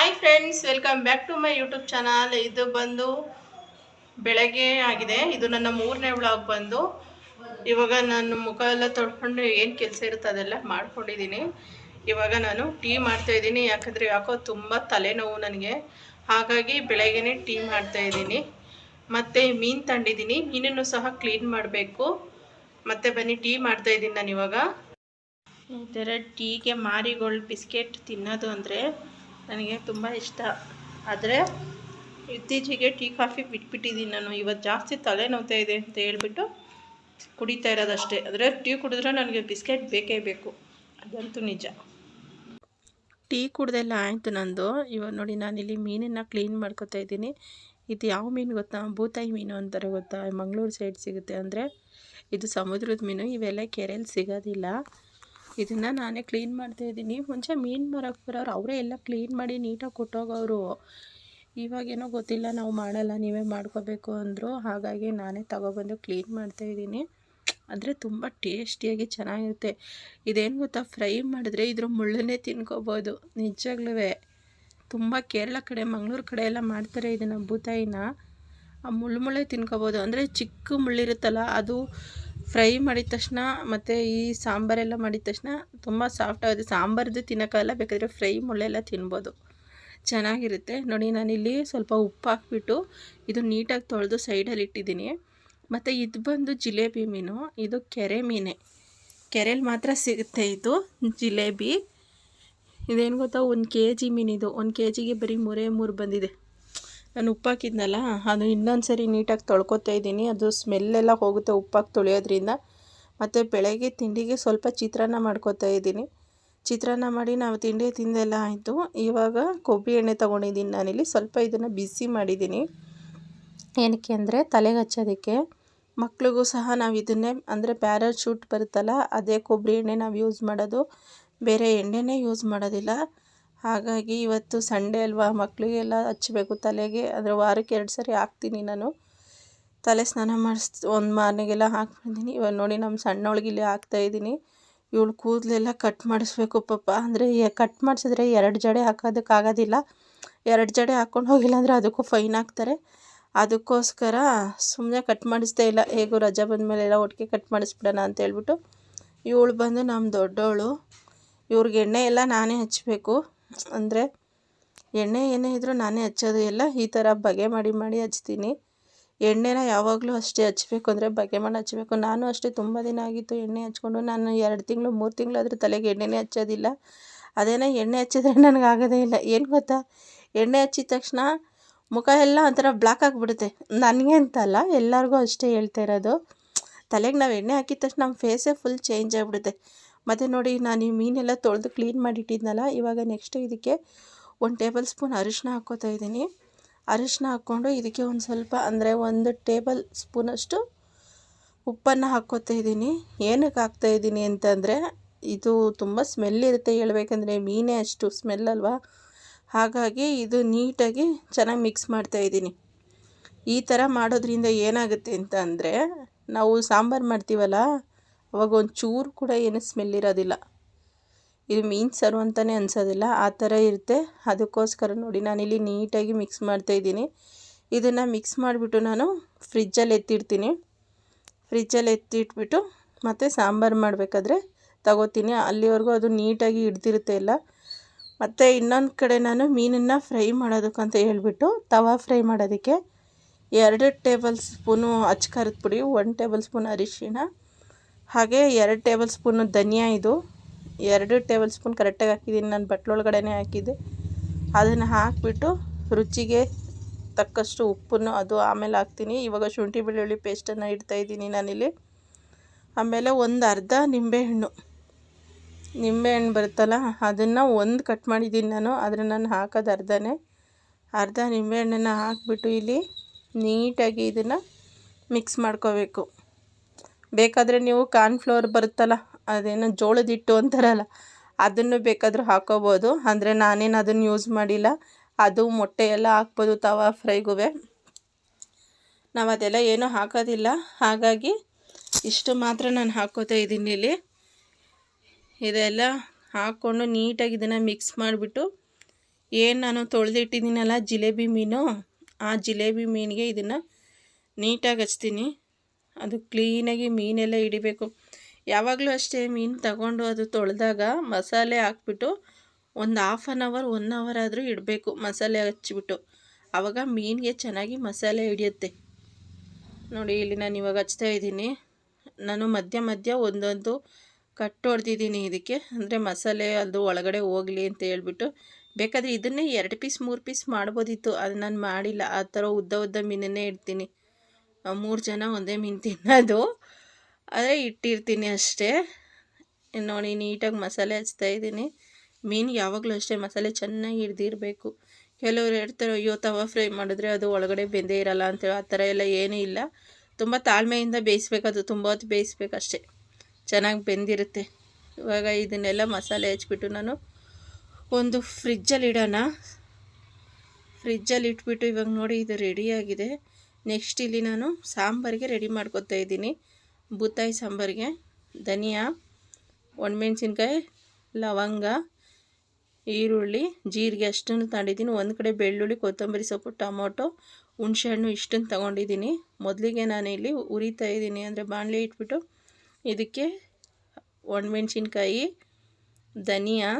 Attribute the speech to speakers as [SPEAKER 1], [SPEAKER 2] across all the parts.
[SPEAKER 1] Hi friends welcome back to my YouTube channel ಇದು ಬಂದು ಬೆಳಗ್ಗೆ ಆಗಿದೆ. ಇದು ನನ್ನ ಮೂರನೇ ಬ್ಲಾಗ್ ಬಂದು. ಇವಾಗ ನಾನು ಮುಖ ಎಲ್ಲ ತೊಳ್ಕೊಂಡು ಏನು ಕೆಲಸ ಇರುತ್ತೆ ಅದೆಲ್ಲ ಮಾಡ್ಕೊಂಡಿದ್ದೀನಿ. ಇವಾಗ ನಾನು ಟೀ ಮಾಡ್ತಾ ಇದ್ದೀನಿ. ಯಾಕಂದರೆ ಯಾಕೋ ತುಂಬ ತಲೆನೋವು ನನಗೆ. ಹಾಗಾಗಿ ಬೆಳಗ್ಗೆನೇ ಟೀ ಮಾಡ್ತಾ ಇದ್ದೀನಿ. ಮತ್ತು ಮೀನು ತಂಡಿದ್ದೀನಿ ಮೀನನ್ನು ಸಹ ಕ್ಲೀನ್ ಮಾಡಬೇಕು. ಮತ್ತು ಬನ್ನಿ, ಟೀ ಮಾಡ್ತಾ ಇದ್ದೀನಿ ನಾನು ಇವಾಗ ಈ ಥರ ಟೀಗೆ ಮಾರಿಗೋಳ್ ಬಿಸ್ಕೆಟ್ ತಿನ್ನೋದು ಅಂದರೆ ನನಗೆ ತುಂಬ ಇಷ್ಟ. ಆದರೆ ಇತ್ತೀಚೆಗೆ ಟೀ, ಕಾಫಿ ಬಿಟ್ಬಿಟ್ಟಿದ್ದೀನಿ ನಾನು. ಇವತ್ತು ಜಾಸ್ತಿ ತಲೆ ಇದೆ ಅಂತ ಹೇಳ್ಬಿಟ್ಟು ಕುಡಿತಾ ಇರೋದಷ್ಟೇ. ಆದರೆ ಟೀ ಕುಡಿದ್ರೆ ನನಗೆ ಬಿಸ್ಕೆಟ್ ಬೇಕೇ ಬೇಕು. ಅದಂತೂ ನಿಜ. ಟೀ ಕುಡ್ದೆಲ್ಲ ಆಯಿತು ನಂದು. ಇವಾಗ ನೋಡಿ ನಾನಿಲ್ಲಿ ಮೀನನ್ನು ಕ್ಲೀನ್ ಮಾಡ್ಕೋತಾ ಇದ್ದೀನಿ. ಇದು ಯಾವ ಮೀನು ಗೊತ್ತಾ? ಬೂತಾಯಿ ಮೀನು ಅಂತಾರೆ ಗೊತ್ತಾ? ಮಂಗಳೂರು ಸೈಡ್ ಸಿಗುತ್ತೆ. ಅಂದರೆ ಇದು ಸಮುದ್ರದ ಮೀನು. ಇವೆಲ್ಲ ಕೆರೆಯಲ್ಲಿ ಸಿಗೋದಿಲ್ಲ. ಇದನ್ನು ನಾನೇ ಕ್ಲೀನ್ ಮಾಡ್ತಾ ಇದ್ದೀನಿ. ಮುಂಚೆ ಮೀನು ಮರಕ್ಕೆ ಬರೋರು ಅವರೇ ಎಲ್ಲ ಕ್ಲೀನ್ ಮಾಡಿ ನೀಟಾಗಿ ಕೊಟ್ಟೋಗೋರು. ಇವಾಗೇನೋ ಗೊತ್ತಿಲ್ಲ, ನಾವು ಮಾಡಲ್ಲ, ನೀವೇ ಮಾಡ್ಕೋಬೇಕು ಅಂದರು. ಹಾಗಾಗಿ ನಾನೇ ತಗೊಬಂದು ಕ್ಲೀನ್ ಮಾಡ್ತಾ ಇದ್ದೀನಿ. ಅಂದರೆ ತುಂಬ ಟೇಸ್ಟಿಯಾಗಿ ಚೆನ್ನಾಗಿರುತ್ತೆ. ಇದೇನು ಗೊತ್ತಾ, ಫ್ರೈ ಮಾಡಿದ್ರೆ ಇದ್ರ ಮುಳ್ಳನ್ನೇ ತಿನ್ಕೋಬೋದು. ನಿಜಾಗ್ಲೂ ತುಂಬ ಕೇರಳ ಕಡೆ, ಮಂಗಳೂರು ಕಡೆ ಎಲ್ಲ ಮಾಡ್ತಾರೆ ಇದನ್ನು ಬೂತಾಯಿನ ಆ ಮುಳ್ಳು ಮುಳ್ಳೆ ತಿನ್ಕೋಬೋದು. ಅಂದರೆ ಚಿಕ್ಕ ಮುಳ್ಳಿರುತ್ತಲ್ಲ, ಅದು ಫ್ರೈ ಮಾಡಿದ ತಕ್ಷಣ ಮತ್ತು ಈ ಸಾಂಬಾರೆಲ್ಲ ಮಾಡಿದ ತಕ್ಷಣ ತುಂಬ ಸಾಫ್ಟ್ ಆಗುತ್ತೆ ಸಾಂಬಾರ್ದು ತಿನ್ನೋಕ್ಕಾಗಲ್ಲ ಬೇಕಾದರೆ ಫ್ರೈ ಮುಳ್ಳೆಲ್ಲ ತಿನ್ಬೋದು. ಚೆನ್ನಾಗಿರುತ್ತೆ. ನೋಡಿ, ನಾನಿಲ್ಲಿ ಸ್ವಲ್ಪ ಉಪ್ಪು ಹಾಕ್ಬಿಟ್ಟು ಇದು ನೀಟಾಗಿ ತೊಳೆದು ಸೈಡಲ್ಲಿ ಇಟ್ಟಿದ್ದೀನಿ. ಮತ್ತು ಇದು ಬಂದು ಜಿಲೇಬಿ ಮೀನು. ಇದು ಕೆರೆ ಮೀನೇ. ಕೆರೆಯಲ್ಲಿ ಮಾತ್ರ ಸಿಗುತ್ತೆ ಇದು, ಜಿಲೇಬಿ. ಇದೇನು ಗೊತ್ತಾ? ಒಂದು ಕೆ ಜಿ ಮೀನಿದು. ಒಂದು ಕೆ ಜಿಗೆ ಬರೀ ಮೂರೇ ಮೂರು ಬಂದಿದೆ. ನಾನು ಉಪ್ಪಾಕಿದ್ನಲ್ಲ, ಅದು ಇನ್ನೊಂದು ಸರಿ ನೀಟಾಗಿ ತೊಳ್ಕೊತಾ ಇದ್ದೀನಿ. ಅದು ಸ್ಮೆಲ್ಲೆಲ್ಲ ಹೋಗುತ್ತೆ ಉಪ್ಪಾಕಿ ತೊಳೆಯೋದ್ರಿಂದ. ಮತ್ತು ಬೆಳಗ್ಗೆ ತಿಂಡಿಗೆ ಸ್ವಲ್ಪ ಚಿತ್ರಾನ್ನ ಮಾಡ್ಕೊತಾ ಇದ್ದೀನಿ. ಚಿತ್ರಾನ್ನ ಮಾಡಿ ನಾವು ತಿಂಡಿ ತಿಂದೆಲ್ಲ ಆಯಿತು. ಇವಾಗ ಕೊಬ್ಬರಿ ಎಣ್ಣೆ ತೊಗೊಂಡಿದ್ದೀನಿ ನಾನಿಲ್ಲಿ. ಸ್ವಲ್ಪ ಇದನ್ನು ಬಿಸಿ ಮಾಡಿದ್ದೀನಿ. ಏನಕ್ಕೆ ಅಂದರೆ ತಲೆಗೆ ಹಚ್ಚೋದಕ್ಕೆ. ಮಕ್ಳಿಗೂ ಸಹ ನಾವು ಇದನ್ನೇ, ಅಂದರೆ ಪ್ಯಾರಾಶೂಟ್ ಬರುತ್ತಲ್ಲ, ಅದೇ ಕೊಬ್ಬರಿ ಎಣ್ಣೆ ನಾವು ಯೂಸ್ ಮಾಡೋದು. ಬೇರೆ ಎಣ್ಣೆನೇ ಯೂಸ್ ಮಾಡೋದಿಲ್ಲ. ಹಾಗಾಗಿ ಇವತ್ತು ಸಂಡೇ ಅಲ್ವಾ ಮಕ್ಕಳಿಗೆಲ್ಲ ಹಚ್ಚಬೇಕು ತಲೆಗೆ. ಅಂದರೆ ವಾರಕ್ಕೆ ಎರಡು ಸರಿ ಹಾಕ್ತೀನಿ ನಾನು. ತಲೆ ಸ್ನಾನ ಮಾಡಿಸ್, ಒಂದು ಮಾರ್ನಿಗೆಲ್ಲ ಹಾಕ್ಬಿಡ್ತೀನಿ. ಇವಾಗ ನೋಡಿ ನಮ್ಮ ಸಣ್ಣೊಳಗೆ ಇಲ್ಲಿ ಹಾಕ್ತಾಯಿದ್ದೀನಿ ಇವಳು ಕೂದಲೆಲ್ಲ ಕಟ್ ಮಾಡಿಸ್ಬೇಕು ಪಾಪ. ಅಂದರೆ ಕಟ್ ಮಾಡಿಸಿದ್ರೆ ಎರಡು ಜಡೆ ಹಾಕೋದಕ್ಕಾಗೋದಿಲ್ಲ. ಎರಡು ಜಡೆ ಹಾಕ್ಕೊಂಡು ಹೋಗಿಲ್ಲ ಅಂದರೆ ಅದಕ್ಕೂ ಫೈನ್ ಹಾಕ್ತಾರೆ. ಅದಕ್ಕೋಸ್ಕರ ಸುಮ್ಮನೆ ಕಟ್ ಮಾಡಿಸ್ದೇ ಇಲ್ಲ. ಹೇಗೂ ರಜಾ ಬಂದಮೇಲೆ ಎಲ್ಲ ಒಟ್ಟಿಗೆ ಕಟ್ ಮಾಡಿಸ್ಬಿಡೋಣ ಅಂತ ಹೇಳ್ಬಿಟ್ಟು ಇವಳು ಬಂದು ನಮ್ಮ ದೊಡ್ಡವಳು. ಇವ್ರಿಗೆ ಎಣ್ಣೆ ಎಲ್ಲ ನಾನೇ ಹಚ್ಚಬೇಕು ಅಂದರೆ ಎಣ್ಣೆ ಏನೇ ಇದ್ದರೂ ನಾನೇ ಹಚ್ಚೋದು ಎಲ್ಲ ಈ ಥರ ಬಗೆ ಮಾಡಿ ಮಾಡಿ ಹಚ್ತೀನಿ. ಎಣ್ಣೆನ ಯಾವಾಗಲೂ ಅಷ್ಟೇ ಹಚ್ಬೇಕು ಅಂದರೆ ಬಗೆ ಮಾಡಿ ಹಚ್ಚಬೇಕು. ನಾನು ಅಷ್ಟೇ ತುಂಬ ದಿನ ಆಗಿತ್ತು ಎಣ್ಣೆ ಹಚ್ಕೊಂಡು. ನಾನು ಎರಡು ತಿಂಗಳು, ಮೂರು ತಿಂಗಳಾದರೂ ತಲೆಗೆ ಎಣ್ಣೆನೇ ಹಚ್ಚೋದಿಲ್ಲ. ಅದೇನೋ ಎಣ್ಣೆ ಹಚ್ಚಿದ್ರೆ ನನಗೆ ಆಗೋದೇ ಇಲ್ಲ. ಏನು ಗೊತ್ತಾ? ಎಣ್ಣೆ ಹಚ್ಚಿದ ತಕ್ಷಣ ಮುಖ ಎಲ್ಲ ಒಂಥರ ಬ್ಲ್ಯಾಕ್ ಆಗಿಬಿಡುತ್ತೆ. ನನಗೆ ಅಂತಲ್ಲ ಎಲ್ಲರಿಗೂ ಅಷ್ಟೇ ಹೇಳ್ತಾ ಇರೋದು. ತಲೆಗೆ ನಾವು ಎಣ್ಣೆ ಹಾಕಿದ ತಕ್ಷಣ ನಮ್ಮ ಫೇಸೇ ಫುಲ್ ಚೇಂಜ್ ಆಗಿಬಿಡುತ್ತೆ. ಮತ್ತು ನೋಡಿ, ನಾನು ಈ ಮೀನೆಲ್ಲ ತೊಳೆದು ಕ್ಲೀನ್ ಮಾಡಿಟ್ಟಿದ್ನಲ್ಲ, ಇವಾಗ ನೆಕ್ಸ್ಟ್ ಇದಕ್ಕೆ ಒಂದು ಟೇಬಲ್ ಸ್ಪೂನ್ ಅರಿಶಿನ ಹಾಕ್ಕೋತಾ ಇದ್ದೀನಿ. ಅರಿಶಿನ ಹಾಕ್ಕೊಂಡು ಇದಕ್ಕೆ ಒಂದು ಸ್ವಲ್ಪ, ಅಂದರೆ ಒಂದು ಟೇಬಲ್ ಸ್ಪೂನಷ್ಟು ಉಪ್ಪನ್ನು ಹಾಕ್ಕೋತಾ ಇದ್ದೀನಿ. ಏನಕ್ಕೆ ಹಾಕ್ತಾಯಿದ್ದೀನಿ ಅಂತಂದರೆ ಇದು ತುಂಬ ಸ್ಮೆಲ್ ಇರುತ್ತೆ ಹೇಳ್ಬೇಕಂದ್ರೆ, ಮೀನೇ ಅಷ್ಟು ಸ್ಮೆಲ್ ಅಲ್ವಾ? ಹಾಗಾಗಿ ಇದು ನೀಟಾಗಿ ಚೆನ್ನಾಗಿ ಮಿಕ್ಸ್ ಮಾಡ್ತಾ ಇದ್ದೀನಿ. ಈ ಥರ ಮಾಡೋದ್ರಿಂದ ಏನಾಗುತ್ತೆ ಅಂತ ನಾವು ಸಾಂಬಾರು ಮಾಡ್ತೀವಲ್ಲ ಅವಾಗ ಒಂದು ಚೂರು ಕೂಡ ಏನು ಸ್ಮೆಲ್ ಇರೋದಿಲ್ಲ. ಇದು ಮೀನು ಸಾರು ಅಂತಲೇ ಅನ್ಸೋದಿಲ್ಲ, ಆ ಥರ ಇರುತ್ತೆ. ಅದಕ್ಕೋಸ್ಕರ ನೋಡಿ, ನಾನಿಲ್ಲಿ ನೀಟಾಗಿ ಮಿಕ್ಸ್ ಮಾಡ್ತಾಯಿದ್ದೀನಿ ಇದನ್ನು ಮಿಕ್ಸ್ ಮಾಡಿಬಿಟ್ಟು ನಾನು ಫ್ರಿಜ್ಜಲ್ಲಿ ಎತ್ತಿಡ್ತೀನಿ. ಫ್ರಿಜ್ಜಲ್ಲಿ ಎತ್ತಿಟ್ಬಿಟ್ಟು ಮತ್ತು ಸಾಂಬಾರು ಮಾಡಬೇಕಾದ್ರೆ ತಗೋತೀನಿ. ಅಲ್ಲಿವರೆಗೂ ಅದು ನೀಟಾಗಿ ಹಿಡ್ದಿರುತ್ತೆ ಎಲ್ಲ. ಮತ್ತು ಇನ್ನೊಂದು ಕಡೆ ನಾನು ಮೀನನ್ನು ಫ್ರೈ ಮಾಡೋದಕ್ಕಂತ ಹೇಳ್ಬಿಟ್ಟು ತವಾ ಫ್ರೈ ಮಾಡೋದಕ್ಕೆ ಎರಡು ಟೇಬಲ್ ಸ್ಪೂನು ಅಚ್ಕಾರದ ಪುಡಿ ಒನ್ ಟೇಬಲ್ ಸ್ಪೂನ್ ಅರಿಶಿಣ ಹಾಗೆ ಎರಡು ಟೇಬಲ್ ಸ್ಪೂನು ಧನಿಯಾ ಇದು. ಎರಡು ಟೇಬಲ್ ಸ್ಪೂನ್ ಕರೆಕ್ಟಾಗಿ ಹಾಕಿದ್ದೀನಿ ನಾನು ಬಟ್ಲೊಳಗಡೆನೇ ಹಾಕಿದ್ದೆ. ಅದನ್ನು ಹಾಕಿಬಿಟ್ಟು ರುಚಿಗೆ ತಕ್ಕಷ್ಟು ಉಪ್ಪನ್ನು ಅದು ಆಮೇಲೆ ಹಾಕ್ತೀನಿ. ಇವಾಗ ಶುಂಠಿ ಬೆಳ್ಳುಳ್ಳಿ ಪೇಸ್ಟನ್ನು ಇಡ್ತಾಯಿದ್ದೀನಿ ನಾನಿಲ್ಲಿ. ಆಮೇಲೆ ಒಂದು ಅರ್ಧ ನಿಂಬೆಹಣ್ಣು. ನಿಂಬೆಹಣ್ಣು ಬರುತ್ತಲ್ಲ, ಅದನ್ನು ಒಂದು ಕಟ್ ಮಾಡಿದ್ದೀನಿ ನಾನು. ಆದರೆ ನಾನು ಹಾಕೋದು ಅರ್ಧನೇ. ಅರ್ಧ ನಿಂಬೆಹಣ್ಣನ್ನು ಹಾಕಿಬಿಟ್ಟು ಇಲ್ಲಿ ನೀಟಾಗಿ ಇದನ್ನು ಮಿಕ್ಸ್ ಮಾಡ್ಕೋಬೇಕು. ಬೇಕಾದರೆ ನೀವು ಕಾರ್ನ್ಫ್ಲವರ್ ಬರುತ್ತಲ್ಲ, ಅದೇನೋ ಜೋಳದ ಹಿಟ್ಟು ಅಂತಾರಲ್ಲ, ಅದನ್ನು ಬೇಕಾದರೂ ಹಾಕೋಬೋದು. ಅಂದರೆ ನಾನೇನು ಅದನ್ನು ಯೂಸ್ ಮಾಡಿಲ್ಲ, ಅದು ಮೊಟ್ಟೆ ಎಲ್ಲ ಹಾಕ್ಬೋದು ತವಾ ಫ್ರೈಗೂ ನಾವು ಅದೆಲ್ಲ ಏನೂ ಹಾಕೋದಿಲ್ಲ. ಹಾಗಾಗಿ ಇಷ್ಟು ಮಾತ್ರ ನಾನು ಹಾಕೋತಾ ಇದ್ದೀನಿ ಇಲ್ಲಿ. ಇದೆಲ್ಲ ಹಾಕ್ಕೊಂಡು ನೀಟಾಗಿ ಇದನ್ನು ಮಿಕ್ಸ್ ಮಾಡಿಬಿಟ್ಟು, ಏನು ನಾನು ತೊಳೆದಿಟ್ಟಿದ್ದೀನಲ್ಲ ಜಿಲೇಬಿ ಮೀನು, ಆ ಜಿಲೇಬಿ ಮೀನಿಗೆ ಇದನ್ನು ನೀಟಾಗಿ ಹಚ್ತೀನಿ. ಅದು ಕ್ಲೀನಾಗಿ ಮೀನೆಲ್ಲ ಹಿಡಿಬೇಕು. ಯಾವಾಗಲೂ ಅಷ್ಟೇ ಮೀನು ತಗೊಂಡು ಅದು ತೊಳೆದಾಗ ಮಸಾಲೆ ಹಾಕ್ಬಿಟ್ಟು ಒಂದು half an hour one hour ಆದರೂ ಇಡಬೇಕು ಮಸಾಲೆ ಹಚ್ಚಿಬಿಟ್ಟು. ಆವಾಗ ಮೀನಿಗೆ ಚೆನ್ನಾಗಿ ಮಸಾಲೆ ಹಿಡಿಯುತ್ತೆ. ನೋಡಿ, ಇಲ್ಲಿ ನಾನು ಇವಾಗ ಹಚ್ತಾ ಇದ್ದೀನಿ. ನಾನು ಮಧ್ಯ ಮಧ್ಯ ಒಂದೊಂದು ಕಟ್ ಹೊಡೆದಿದ್ದೀನಿ ಇದಕ್ಕೆ. ಅಂದರೆ ಮಸಾಲೆ ಅದು ಒಳಗಡೆ ಹೋಗಲಿ ಅಂತ ಹೇಳ್ಬಿಟ್ಟು. ಬೇಕಾದರೆ ಇದನ್ನೇ ಎರಡು ಪೀಸ್ ಮೂರು ಪೀಸ್ ಮಾಡ್ಬೋದಿತ್ತು. ಅದು ನಾನು ಮಾಡಿಲ್ಲ. ಆ ಥರ ಉದ್ದ ಉದ್ದ ಮೀನನ್ನೇ ಇಡ್ತೀನಿ. ಮೂರು ಜನ ಒಂದೇ ಮೀನು ತಿನ್ನೋದು. ಆದರೆ ಇಟ್ಟಿರ್ತೀನಿ ಅಷ್ಟೇ. ನೋಡಿ, ನೀಟಾಗಿ ಮಸಾಲೆ ಹಚ್ತಾ ಇದ್ದೀನಿ. ಮೀನು ಯಾವಾಗಲೂ ಅಷ್ಟೇ, ಮಸಾಲೆ ಚೆನ್ನಾಗಿ ಹಿಡ್ದಿರಬೇಕು. ಕೆಲವರು ಹೇಳ್ತಾರೆ, ಅಯ್ಯೋ, ತವ ಫ್ರೈ ಮಾಡಿದ್ರೆ ಅದು ಒಳಗಡೆ ಬೆಂದೇ ಇರಲ್ಲ ಅಂತೇಳಿ ಆ ಥರ ಎಲ್ಲ ಏನೂ ಇಲ್ಲ. ತುಂಬ ತಾಳ್ಮೆಯಿಂದ ಬೇಯಿಸ್ಬೇಕು, ಅದು ತುಂಬ ಹೊತ್ತು ಬೇಯಿಸ್ಬೇಕು ಅಷ್ಟೇ. ಚೆನ್ನಾಗಿ ಬೆಂದಿರುತ್ತೆ. ಇವಾಗ ಇದನ್ನೆಲ್ಲ ಮಸಾಲೆ ಹಚ್ಬಿಟ್ಟು ನಾನು ಒಂದು ಫ್ರಿಜ್ಜಲ್ಲಿ ಇಡೋಣ. ಫ್ರಿಜ್ಜಲ್ಲಿ ಇಟ್ಬಿಟ್ಟು ಇವಾಗ ನೋಡಿ, ಇದು ರೆಡಿಯಾಗಿದೆ ನೆಕ್ಸ್ಟ್ ಇಲ್ಲಿ ನಾನು ಸಾಂಬಾರಿಗೆ ರೆಡಿ ಮಾಡ್ಕೊತಾ ಇದ್ದೀನಿ. ಬೂತಾಯಿ ಸಾಂಬಾರಿಗೆ. ಧನಿಯಾ, ಒಣಮೆಣ್ಸಿನ್ಕಾಯಿ, ಲವಂಗ, ಈರುಳ್ಳಿ, ಜೀರಿಗೆ ಅಷ್ಟನ್ನು ತಗೊಂಡಿದ್ದೀನಿ ಒಂದು ಕಡೆ ಬೆಳ್ಳುಳ್ಳಿ, ಕೊತ್ತಂಬರಿ ಸೊಪ್ಪು, ಟೊಮೊಟೊ, ಹುಣಸೆಹಣ್ಣು ಇಷ್ಟನ್ನು ತೊಗೊಂಡಿದ್ದೀನಿ. ಮೊದಲಿಗೆ ನಾನು ಇಲ್ಲಿ ಉರಿತಾ ಇದ್ದೀನಿ ಅಂದರೆ ಬಾಣಲೆ ಇಟ್ಬಿಟ್ಟು ಇದಕ್ಕೆ ಒಣಮೆಣ್ಸಿನ್ಕಾಯಿ, ಧನಿಯಾ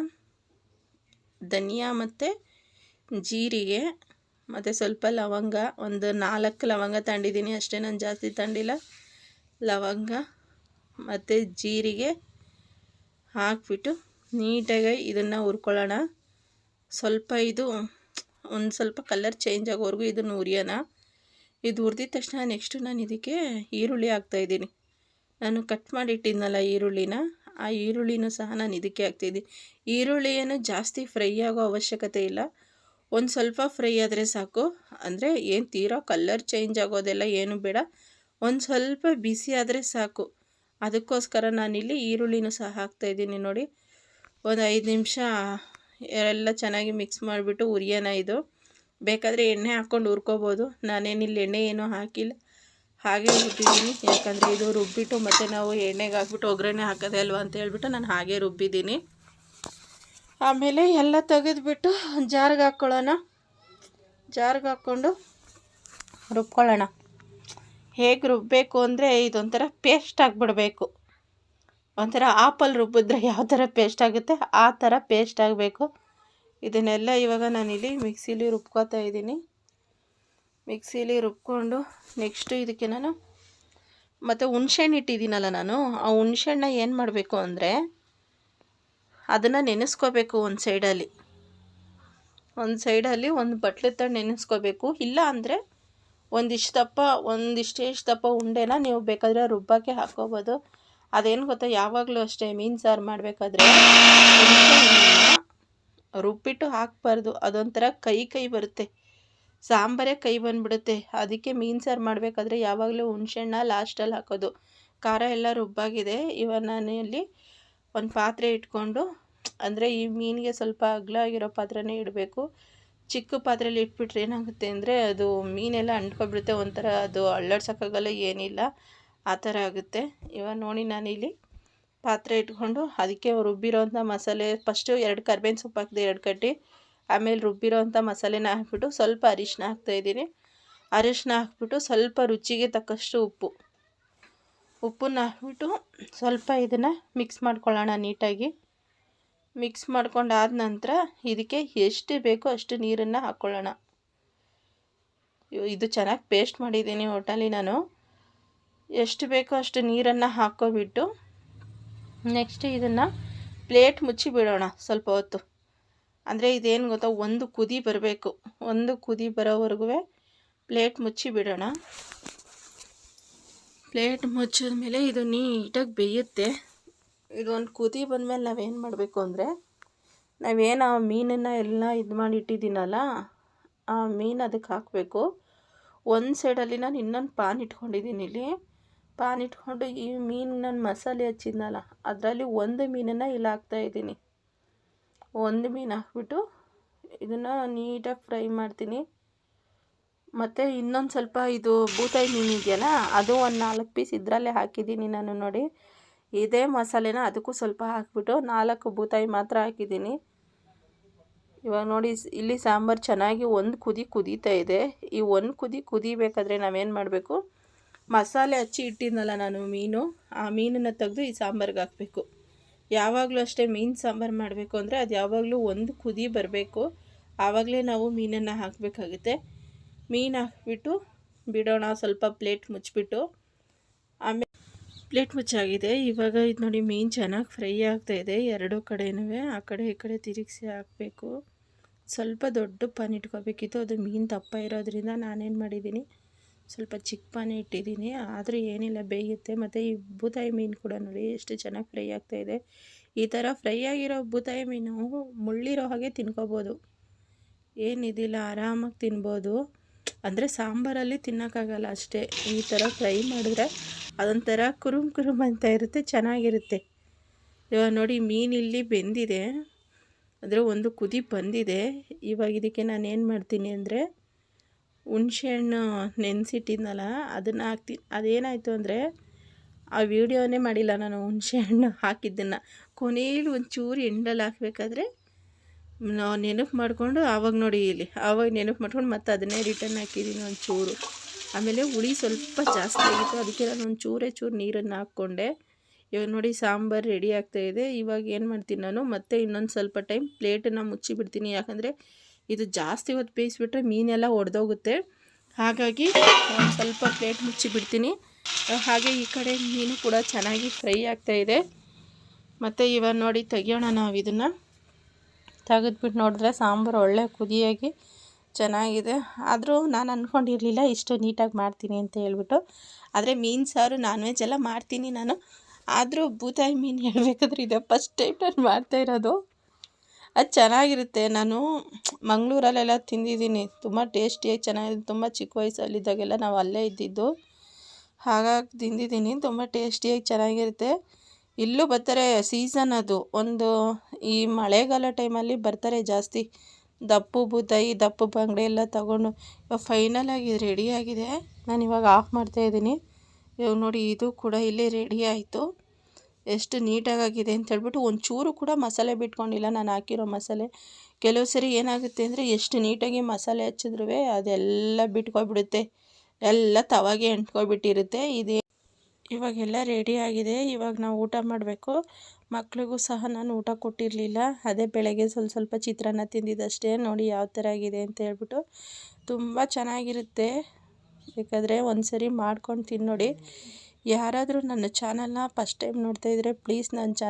[SPEAKER 1] ಧನಿಯಾ ಮತ್ತು ಜೀರಿಗೆ ಮತ್ತು ಸ್ವಲ್ಪ ಲವಂಗ, ಒಂದು ನಾಲ್ಕು ಲವಂಗ ತಂಡಿದ್ದೀನಿ ಅಷ್ಟೇ ನಾನು ಜಾಸ್ತಿ ತಂಡಿಲ್ಲ ಲವಂಗ ಮತ್ತು ಜೀರಿಗೆ ಹಾಕ್ಬಿಟ್ಟು ನೀಟಾಗಿ ಇದನ್ನು ಹುರ್ಕೊಳ್ಳೋಣ. ಸ್ವಲ್ಪ ಇದು, ಒಂದು ಸ್ವಲ್ಪ ಕಲರ್ ಚೇಂಜ್ ಆಗೋವರೆಗೂ ಇದನ್ನು ಹುರಿಯೋಣ. ಇದು ಹುರಿದಿದ ತಕ್ಷಣ ನೆಕ್ಸ್ಟು ನಾನು ಇದಕ್ಕೆ ಈರುಳ್ಳಿ ಹಾಕ್ತಾಯಿದ್ದೀನಿ ನಾನು ಕಟ್ ಮಾಡಿಟ್ಟಿದ್ನಲ್ಲ ಈರುಳ್ಳಿನ, ಆ ಈರುಳ್ಳಿನೂ ಸಹ ನಾನು ಇದಕ್ಕೆ ಹಾಕ್ತಿದ್ದೀನಿ ಈರುಳ್ಳಿಯನ್ನು ಜಾಸ್ತಿ ಫ್ರೈ ಆಗೋ ಅವಶ್ಯಕತೆ ಇಲ್ಲ. ಒಂದು ಸ್ವಲ್ಪ ಫ್ರೈ ಆದರೆ ಸಾಕು. ಅಂದರೆ ಏನು ತೀರೋ ಕಲರ್ ಚೇಂಜ್ ಆಗೋದೆಲ್ಲ ಏನು ಬೇಡ. ಒಂದು ಸ್ವಲ್ಪ ಬಿಸಿ ಆದರೆ ಸಾಕು. ಅದಕ್ಕೋಸ್ಕರ ನಾನಿಲ್ಲಿ ಈರುಳ್ಳಿನೂ ಸಹ ಹಾಕ್ತಾಯಿದ್ದೀನಿ ನೋಡಿ. ಒಂದು ಐದು ನಿಮಿಷ ಎಲ್ಲ ಚೆನ್ನಾಗಿ ಮಿಕ್ಸ್ ಮಾಡಿಬಿಟ್ಟು ಉರಿಯೋಣ ಇದು. ಬೇಕಾದರೆ ಎಣ್ಣೆ ಹಾಕ್ಕೊಂಡು ಹುರ್ಕೋಬೋದು. ನಾನೇನಿಲ್ಲ ಎಣ್ಣೆ ಏನೂ ಹಾಕಿಲ್ಲ. ಹಾಗೆ ರುಬ್ಬಿದ್ದೀನಿ ಯಾಕಂದರೆ ಇದು ರುಬ್ಬಿಟ್ಟು ಮತ್ತು ನಾವು ಎಣ್ಣೆಗೆ ಹಾಕ್ಬಿಟ್ಟು ಒಗ್ಗರಣೆ ಹಾಕೋದೇ ಅಲ್ವಾ ಅಂತ ಹೇಳ್ಬಿಟ್ಟು ನಾನು ಹಾಗೆ ರುಬ್ಬಿದ್ದೀನಿ. ಆಮೇಲೆ ಎಲ್ಲ ತೆಗೆದುಬಿಟ್ಟು ಜಾರ್ಗೆ ಹಾಕ್ಕೊಳ್ಳೋಣ. ಜಾರ್ಗೆ ಹಾಕ್ಕೊಂಡು ರುಬ್ಕೊಳ್ಳೋಣ. ಹೇಗೆ ರುಬ್ಬಬೇಕು ಅಂದರೆ ಇದೊಂಥರ ಪೇಸ್ಟ್ ಆಗಿಬಿಡಬೇಕು. ಒಂಥರ ಆಪಲ್ ರುಬ್ಬಿದ್ರೆ ಯಾವ ಥರ ಪೇಸ್ಟ್ ಆಗುತ್ತೆ, ಆ ಥರ ಪೇಸ್ಟ್ ಆಗಬೇಕು. ಇದನ್ನೆಲ್ಲ ಇವಾಗ ನಾನಿಲ್ಲಿ ಮಿಕ್ಸಿಲಿ ರುಬ್ಕೋತಾ ಇದ್ದೀನಿ. ಮಿಕ್ಸಿಲಿ ರುಬ್ಕೊಂಡು ನೆಕ್ಸ್ಟು ಇದಕ್ಕೆ ನಾನು ಮತ್ತು ಹುಣ್ಸೆಹಣ್ಣು ಇಟ್ಟಿದ್ದೀನಲ್ಲ ನಾನು, ಆ ಹುಣ್ಸೆಹಣ್ಣ ಏನು ಮಾಡಬೇಕು ಅಂದರೆ ಅದನ್ನು ನೆನೆಸ್ಕೋಬೇಕು ಒಂದು ಸೈಡಲ್ಲಿ ಒಂದು ಸೈಡಲ್ಲಿ ಒಂದು ಬಟ್ಲೆ ತಗೊಂಡು ನೆನೆಸ್ಕೋಬೇಕು. ಇಲ್ಲ ಅಂದರೆ ಒಂದಿಷ್ಟು ದಪ್ಪ ಒಂದಿಷ್ಟು ದಪ್ಪ ಉಂಡೆನ ನೀವು ಬೇಕಾದರೆ ರುಬ್ಬಕ್ಕೆ ಹಾಕ್ಕೋಬೋದು. ಅದೇನು ಗೊತ್ತಾ, ಯಾವಾಗಲೂ ಅಷ್ಟೇ ಮೀನು ಸಾರು ಮಾಡಬೇಕಾದ್ರೆ ರುಬ್ಬಿಟ್ಟು ಹಾಕಬಾರ್ದು. ಅದೊಂಥರ ಕೈ ಕೈ ಬರುತ್ತೆ. ಸಾಂಬಾರೇ ಕೈ ಬಂದುಬಿಡುತ್ತೆ. ಅದಕ್ಕೆ ಮೀನು ಸಾರು ಮಾಡಬೇಕಾದ್ರೆ ಯಾವಾಗಲೂ ಹುಣ್ಸೆಹಣ್ಣ ಲಾಸ್ಟಲ್ಲಿ ಹಾಕೋದು. ಖಾರ ಎಲ್ಲ ರುಬ್ಬಾಗಿದೆ. ಇವಾಗ ನಾನು ಇಲ್ಲಿ ಒಂದು ಪಾತ್ರೆ ಇಟ್ಕೊಂಡು ಅಂದರೆ ಈ ಮೀನಿಗೆ ಸ್ವಲ್ಪ ಅಗಲ ಆಗಿರೋ ಪಾತ್ರೆನೇ ಇಡಬೇಕು. ಚಿಕ್ಕ ಪಾತ್ರೆಯಲ್ಲಿ ಇಟ್ಬಿಟ್ರೆ ಏನಾಗುತ್ತೆ ಅಂದರೆ ಅದು ಮೀನೆಲ್ಲ ಅಂಟ್ಕೊಬಿಡುತ್ತೆ, ಒಂಥರ ಅದು ಅಳ್ಳಾಡ್ಸೋಕ್ಕಾಗಲ್ಲ, ಏನಿಲ್ಲ. ಆ ಥರ ಆಗುತ್ತೆ. ಇವಾಗ ನೋಡಿ ನಾನಿಲ್ಲಿ ಪಾತ್ರೆ ಇಟ್ಕೊಂಡು ಅದಕ್ಕೆ ರುಬ್ಬಿರೋಂಥ ಮಸಾಲೆ, ಫಸ್ಟು ಎರಡು ಕರ್ಬೇವಿನ ಸೊಪ್ಪು ಹಾಕಿದೆ ಎರಡು ಕಟ್ಟಿ ಆಮೇಲೆ ರುಬ್ಬಿರೋಂಥ ಮಸಾಲೆನ ಹಾಕ್ಬಿಟ್ಟು ಸ್ವಲ್ಪ ಅರಿಶಿನ ಹಾಕ್ತಾಯಿದ್ದೀನಿ ಅರಿಶಿನ ಹಾಕ್ಬಿಟ್ಟು ಸ್ವಲ್ಪ ರುಚಿಗೆ ತಕ್ಕಷ್ಟು ಉಪ್ಪು. ಉಪ್ಪನ್ನ ಹಾಕ್ಬಿಟ್ಟು ಸ್ವಲ್ಪ ಇದನ್ನು ಮಿಕ್ಸ್ ಮಾಡ್ಕೊಳ್ಳೋಣ ನೀಟಾಗಿ. ಮಿಕ್ಸ್ ಮಾಡ್ಕೊಂಡಾದ ನಂತರ ಇದಕ್ಕೆ ಎಷ್ಟು ಬೇಕೋ ಅಷ್ಟು ನೀರನ್ನು ಹಾಕ್ಕೊಳ್ಳೋಣ ಇದು ಚೆನ್ನಾಗಿ ಪೇಸ್ಟ್ ಮಾಡಿದ್ದೀನಿ ಒಟ್ಟಲ್ಲಿ ನಾನು. ಎಷ್ಟು ಬೇಕೋ ಅಷ್ಟು ನೀರನ್ನು ಹಾಕೋಬಿಟ್ಟು ನೆಕ್ಸ್ಟ್ ಇದನ್ನು ಪ್ಲೇಟ್ ಮುಚ್ಚಿ ಬಿಡೋಣ ಸ್ವಲ್ಪ ಹೊತ್ತು. ಅಂದರೆ ಇದೇನು ಗೊತ್ತಾ, ಒಂದು ಕುದಿ ಬರಬೇಕು. ಒಂದು ಕುದಿ ಬರೋವರೆಗೂ ಪ್ಲೇಟ್ ಮುಚ್ಚಿ ಬಿಡೋಣ. ಪ್ಲೇಟ್ ಮುಚ್ಚಿದ ಮೇಲೆ ಇದು ನೀಟಾಗಿ ಬೇಯುತ್ತೆ. ಇದೊಂದು ಕುದಿ ಬಂದಮೇಲೆ ನಾವೇನು ಮಾಡಬೇಕು ಅಂದರೆ, ನಾವೇನು ಆ ಮೀನನ್ನು ಎಲ್ಲ ಇದು ಮಾಡಿ ಇಟ್ಟಿದ್ದೀನಲ್ಲ, ಆ ಮೀನು ಅದಕ್ಕೆ ಹಾಕಬೇಕು. ಒಂದು ಸೈಡಲ್ಲಿ ನಾನು ಇನ್ನೊಂದು ಪಾನ್ ಇಟ್ಕೊಂಡಿದ್ದೀನಿ ಇಲ್ಲಿ. ಪಾನ್ ಇಟ್ಕೊಂಡು ಈ ಮೀನು ನಾನು ಮಸಾಲೆ ಹಚ್ಚಿದ್ನಲ್ಲ, ಅದರಲ್ಲಿ ಒಂದು ಮೀನನ್ನು ಇಲ್ಲಿ ಹಾಕ್ತಾಯಿದ್ದೀನಿ ಒಂದು ಮೀನು ಹಾಕ್ಬಿಟ್ಟು ಇದನ್ನು ನೀಟಾಗಿ ಫ್ರೈ ಮಾಡ್ತೀನಿ. ಮತ್ತು ಇನ್ನೊಂದು ಸ್ವಲ್ಪ ಇದು ಬೂತಾಯಿ ಮೀನು ಇದೆಯಲ್ಲ, ಅದು ಒಂದು ನಾಲ್ಕು ಪೀಸ್ ಇದರಲ್ಲೇ ಹಾಕಿದ್ದೀನಿ ನಾನು ನೋಡಿ. ಇದೇ ಮಸಾಲೆನ ಅದಕ್ಕೂ ಸ್ವಲ್ಪ ಹಾಕಿಬಿಟ್ಟು ನಾಲ್ಕು ಬೂತಾಯಿ ಮಾತ್ರ ಹಾಕಿದ್ದೀನಿ. ಇವಾಗ ನೋಡಿ ಇಲ್ಲಿ ಸಾಂಬಾರು ಚೆನ್ನಾಗಿ ಒಂದು ಕುದಿ ಕುದೀತಾ ಇದೆ. ಈ ಒಂದು ಕುದಿ ಕುದಿಬೇಕಾದ್ರೆ ನಾವೇನು ಮಾಡಬೇಕು? ಮಸಾಲೆ ಹಚ್ಚಿ ಇಟ್ಟಿದ್ನಲ್ಲ ನಾನು ಮೀನು, ಆ ಮೀನನ್ನು ತೆಗೆದು ಈ ಸಾಂಬಾರಿಗೆ ಹಾಕಬೇಕು. ಯಾವಾಗಲೂ ಅಷ್ಟೇ ಮೀನು ಸಾಂಬಾರು ಮಾಡಬೇಕು ಅಂದರೆ ಅದು ಯಾವಾಗಲೂ ಒಂದು ಕುದಿ ಬರಬೇಕು. ಆವಾಗಲೇ ನಾವು ಮೀನನ್ನು ಹಾಕಬೇಕಾಗುತ್ತೆ. ಮೀನು ಹಾಕ್ಬಿಟ್ಟು ಬಿಡೋಣ, ಸ್ವಲ್ಪ ಪ್ಲೇಟ್ ಮುಚ್ಚಿಬಿಟ್ಟು ಪ್ಲೇಟ್ ಮುಚ್ಚಾಗಿದೆ. ಇವಾಗ ಇದು ನೋಡಿ ಮೀನು ಚೆನ್ನಾಗಿ ಫ್ರೈ ಆಗ್ತಾ ಇದೆ. ಎರಡೂ ಕಡೆನೂ ಆ ಕಡೆ ಈ ಕಡೆ ತಿರುಗಿಸಿ ಹಾಕಬೇಕು. ಸ್ವಲ್ಪ ದೊಡ್ಡ ಪಾನ್ ಇಟ್ಕೋಬೇಕಿತ್ತು. ಅದು ಮೀನು ದಪ್ಪ ಇರೋದ್ರಿಂದ ನಾನೇನು ಮಾಡಿದ್ದೀನಿ, ಸ್ವಲ್ಪ ಚಿಕ್ಕ ಪಾನೇ ಇಟ್ಟಿದ್ದೀನಿ. ಆದರೂ ಏನಿಲ್ಲ, ಬೇಯುತ್ತೆ. ಮತ್ತು ಈ ಬೂತಾಯಿ ಮೀನು ಕೂಡ ನೋಡಿ ಎಷ್ಟು ಚೆನ್ನಾಗಿ ಫ್ರೈ ಆಗ್ತಾ ಇದೆ. ಈ ಥರ ಫ್ರೈ ಆಗಿರೋ ಬೂತಾಯಿ ಮೀನು ಮುಳ್ಳಿರೋ ಹಾಗೆ ತಿನ್ಕೋಬೋದು. ಏನಿದಿಲ್ಲ ಆರಾಮಾಗಿ ತಿನ್ಬೋದು. ಅಂದರೆ ಸಾಂಬಾರಲ್ಲಿ ತಿನ್ನೋಕ್ಕಾಗಲ್ಲ ಅಷ್ಟೇ. ಈ ಥರ ಫ್ರೈ ಮಾಡಿದ್ರೆ ಅದೊಂಥರ ಕುರುಮ್ ಕುರುಮ್ ಅಂತ ಇರುತ್ತೆ, ಚೆನ್ನಾಗಿರುತ್ತೆ. ಇವಾಗ ನೋಡಿ ಮೀನು ಇಲ್ಲಿ ಬೆಂದಿದೆ. ಅಂದರೆ ಒಂದು ಕುದಿ ಬಂದಿದೆ. ಇವಾಗ ಇದಕ್ಕೆ ನಾನು ಏನು ಮಾಡ್ತೀನಿ ಅಂದರೆ ಹುಣ್ಸೆಹಣ್ಣು ನೆನೆಸಿಟ್ಟಿದ್ನಲ್ಲ, ಅದನ್ನು ಹಾಕ್ತೀನಿ ಅದೇನಾಯಿತು ಅಂದರೆ ಆ ವಿಡಿಯೋನೇ ಮಾಡಿಲ್ಲ ನಾನು ಹುಣಸೆಹಣ್ಣು ಹಾಕಿದ್ದನ್ನು. ಕೊನೆಯಲ್ಲಿ ಒಂಚೂರು ಎಂಡಲ್ಲಿ ಹಾಕಬೇಕಾದ್ರೆ ನಾವು ನೆನಪು ಮಾಡಿಕೊಂಡು ಆವಾಗ ನೋಡಿ ಇಲ್ಲಿ, ಆವಾಗ ನೆನಪು ಮಾಡ್ಕೊಂಡು ಮತ್ತೆ ಅದನ್ನೇ ರಿಟರ್ನ್ ಹಾಕಿದ್ದೀನಿ ಒಂಚೂರು ಆಮೇಲೆ ಹುಳಿ ಸ್ವಲ್ಪ ಜಾಸ್ತಿ ಆಗಿತ್ತು, ಅದಕ್ಕೆ ನಾನು ಒಂದು ಚೂರೇ ನೀರನ್ನು ಹಾಕ್ಕೊಂಡೆ. ಇವಾಗ ನೋಡಿ ಸಾಂಬಾರು ರೆಡಿ ಆಗ್ತಾ ಇದೆ. ಇವಾಗ ಏನು ಮಾಡ್ತೀನಿ ನಾನು, ಮತ್ತೆ ಇನ್ನೊಂದು ಸ್ವಲ್ಪ ಟೈಮ್ ಪ್ಲೇಟನ್ನು ಮುಚ್ಚಿಬಿಡ್ತೀನಿ ಯಾಕಂದರೆ ಇದು ಜಾಸ್ತಿ ಹೊತ್ತು ಬೇಯಿಸಿಬಿಟ್ರೆ ಮೀನೆಲ್ಲ ಒಡೆದೋಗುತ್ತೆ. ಹಾಗಾಗಿ ನಾನು ಸ್ವಲ್ಪ ಪ್ಲೇಟ್ ಮುಚ್ಚಿಬಿಡ್ತೀನಿ ಹಾಗೆ ಈ ಕಡೆ ಮೀನು ಕೂಡ ಚೆನ್ನಾಗಿ ಫ್ರೈ ಆಗ್ತಾ ಇದೆ. ಮತ್ತು ಇವಾಗ ನೋಡಿ ತೆಗಿಯೋಣ ನಾವು ಇದನ್ನು. ತೆಗೆದ್ಬಿಟ್ಟು ನೋಡಿದ್ರೆ ಸಾಂಬಾರು ಒಳ್ಳೆ ಕುದಿಯಾಗಿ ಚೆನ್ನಾಗಿದೆ. ಆದರೂ ನಾನು ಅಂದ್ಕೊಂಡಿರಲಿಲ್ಲ ಇಷ್ಟು ನೀಟಾಗಿ ಮಾಡ್ತೀನಿ ಅಂತ ಹೇಳ್ಬಿಟ್ಟು. ಆದರೆ ಮೀನು ಸಾರು ನಾನ್ ವೆಜ್ ಎಲ್ಲ ಮಾಡ್ತೀನಿ ನಾನು. ಆದರೂ ಬೂತಾಯಿ ಮೀನು ಹೇಳಬೇಕಾದ್ರೆ ಇದೆ ಫಸ್ಟ್ ಟೈಮ್ ನಾನು ಮಾಡ್ತಾ ಇರೋದು. ಅದು ಚೆನ್ನಾಗಿರುತ್ತೆ. ನಾನು ಮಂಗಳೂರಲ್ಲೆಲ್ಲ ತಿಂದಿದ್ದೀನಿ. ತುಂಬ ಟೇಸ್ಟಿಯಾಗಿ ಚೆನ್ನಾಗಿದೆ, ತುಂಬ ಚಿಕ್ಕ ವಯಸ್ಸಲ್ಲಿದ್ದಾಗೆಲ್ಲ ನಾವು ಅಲ್ಲೇ ಇದ್ದಿದ್ದು. ಹಾಗಾಗಿ ತಿಂದಿದ್ದೀನಿ. ತುಂಬ ಟೇಸ್ಟಿಯಾಗಿ ಚೆನ್ನಾಗಿರುತ್ತೆ. ಇಲ್ಲೂ ಬರ್ತಾರೆ ಸೀಸನ್ ಅದು. ಒಂದು ಈ ಮಳೆಗಾಲ ಟೈಮಲ್ಲಿ ಬರ್ತಾರೆ ಜಾಸ್ತಿ. ದಪ್ಪು ಬೂತಾಯಿ ದಪ್ಪು ಬಂಗಡೆ ಎಲ್ಲ ತಗೊಂಡು ಇವಾಗ ಫೈನಲ್ ಆಗಿ ರೆಡಿ ಆಗಿದೆ. ನಾನು ಇವಾಗ ಆಫ್ ಮಾಡ್ತಾ ಇದ್ದೀನಿ. ಇವಾಗ ನೋಡಿ ಇದು ಕೂಡ ಇಲ್ಲಿ ರೆಡಿ ಆಯಿತು. ಎಷ್ಟು ನೀಟಾಗಿದೆ ಅಂತ ಹೇಳ್ಬಿಟ್ಟು ಒಂಚೂರು ಕೂಡ ಮಸಾಲೆ ಬಿಟ್ಕೊಂಡಿಲ್ಲ. ನಾನು ಹಾಕಿರೋ ಮಸಾಲೆ. ಕೆಲವು ಸರಿ ಏನಾಗುತ್ತೆ ಅಂದರೆ ಎಷ್ಟು ನೀಟಾಗಿ ಮಸಾಲೆ ಹಚ್ಚಿದ್ರೂ ಅದೆಲ್ಲ ಬಿಟ್ಕೊಬಿಡುತ್ತೆ ಎಲ್ಲ ತವಾಗೆ ಅಂಟ್ಕೊಬಿಟ್ಟಿರುತ್ತೆ ಇದೇ ಇವಾಗೆಲ್ಲ ರೆಡಿ ಆಗಿದೆ. ಇವಾಗ ನಾವು ಊಟ ಮಾಡಬೇಕು. ಮಕ್ಕಳಿಗೂ ಸಹ ನಾನು ಊಟ ಕೊಟ್ಟಿರಲಿಲ್ಲ. ಅದೇ ಬೆಳಗ್ಗೆ ಸ್ವಲ್ಪ ಸ್ವಲ್ಪ ಚಿತ್ರಾನ್ನ ತಿಂದಿದ್ದಷ್ಟೇ. ನೋಡಿ ಯಾವ ಥರ ಆಗಿದೆ ಅಂತ ಹೇಳ್ಬಿಟ್ಟು. ತುಂಬ ಚೆನ್ನಾಗಿರುತ್ತೆ. ಬೇಕಾದರೆ ಒಂದು ಸರಿ ಮಾಡ್ಕೊಂಡು ತಿನ್ನೋಡಿ. ಯಾರಾದರೂ ನನ್ನ ಚಾನಲ್ನ ಫಸ್ಟ್ ಟೈಮ್ ನೋಡ್ತಾಯಿದ್ರೆ ಪ್ಲೀಸ್ ನನ್ನ ಚಾನಲ್